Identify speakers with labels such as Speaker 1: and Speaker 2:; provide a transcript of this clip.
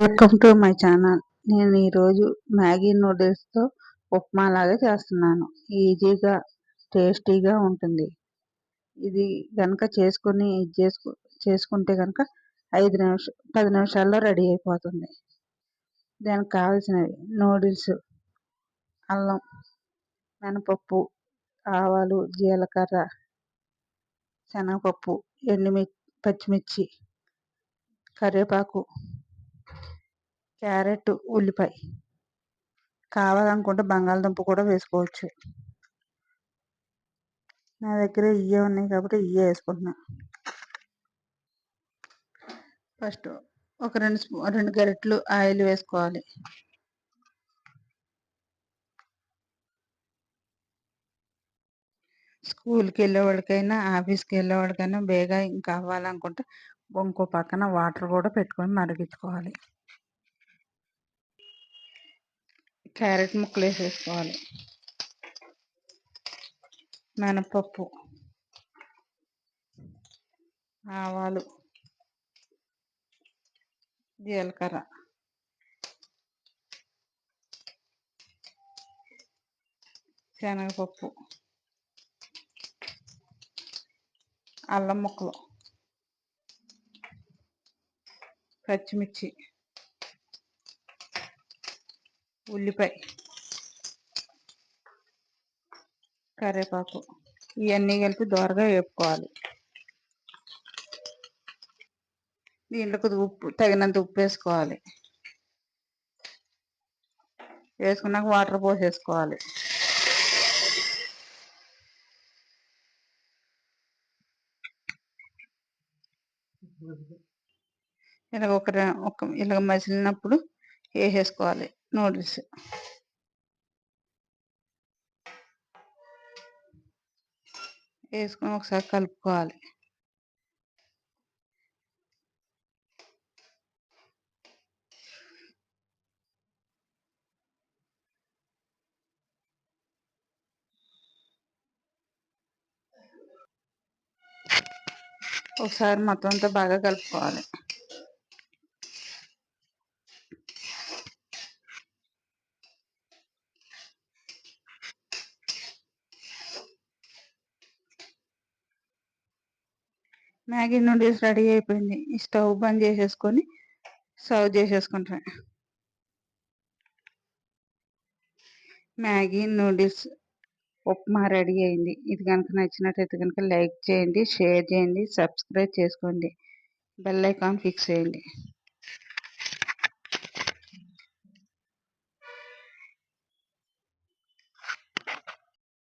Speaker 1: Welcome to my channel నేను ఈరోజు Maggi నూడిల్స్తో upma లాగా చేస్తున్నాను. ఈజీగా టేస్టీగా ఉంటుంది. ఇది కనుక చేసుకుని ఇది చేసుకు చేసుకుంటే కనుక ఐదు నిమిష పది నిమిషాల్లో రెడీ అయిపోతుంది. దానికి కావాల్సినవి నూడిల్స్ అల్లం మినపప్పు ఆవాలు జీలకర్ర శనగపప్పు ఎండుమిర్చి పచ్చిమిర్చి కరివేపాకు క్యారెట్ ఉల్లిపాయ కావాలనుకుంటే బంగాళదుంప కూడా వేసుకోవచ్చు. నా దగ్గర ఇవే ఉన్నాయి కాబట్టి ఇవే వేసుకుంటున్నా. ఫస్ట్ ఒక రెండు స్పూ రెండు గరిటెలు ఆయిల్ వేసుకోవాలి. స్కూల్కి వెళ్ళేవాడికైనా ఆఫీస్కి వెళ్ళేవాడికైనా బేగా ఇంకా అవ్వాలనుకుంటే ఇంకో పక్కన వాటర్ కూడా పెట్టుకొని మరిగించుకోవాలి. క్యారెట్ ముక్కలు వేసేసుకోవాలి. మినపప్పు ఆవాలు జీలకర్ర శనగపప్పు అల్లం ముక్కలు పచ్చిమిర్చి. ఉల్లిపాయ కరివేపాకు ఇవన్నీ కలిపి దోరగా వేపుకోవాలి. దీంట్లో కొద్దిగా ఉప్పు తగినంత ఉప్పు వేసుకోవాలి. వేసుకున్నాక వాటర్ పోసేసుకోవాలి. ఇలాగ ఒక ఒక ఇలాగ మసిలినప్పుడు వేసేసుకోవాలి. నూడిల్స్ వేసుకొని ఒకసారి కలుపుకోవాలి ఒకసారి మొత్తం అంతా బాగా కలుపుకోవాలి మ్యాగీ నూడిల్స్ రెడీ అయిపోయింది. స్టవ్ బంద్ చేసేసుకొని సర్వ్ చేసేసుకుంటాం. మ్యాగీ నూడిల్స్ ఉప్మా రెడీ అయింది. ఇది కనుక నచ్చినట్టయితే కనుక లైక్ చేయండి షేర్ చేయండి సబ్స్క్రైబ్ చేసుకోండి. బెల్ ఐకాన్ ఫిక్స్ చేయండి.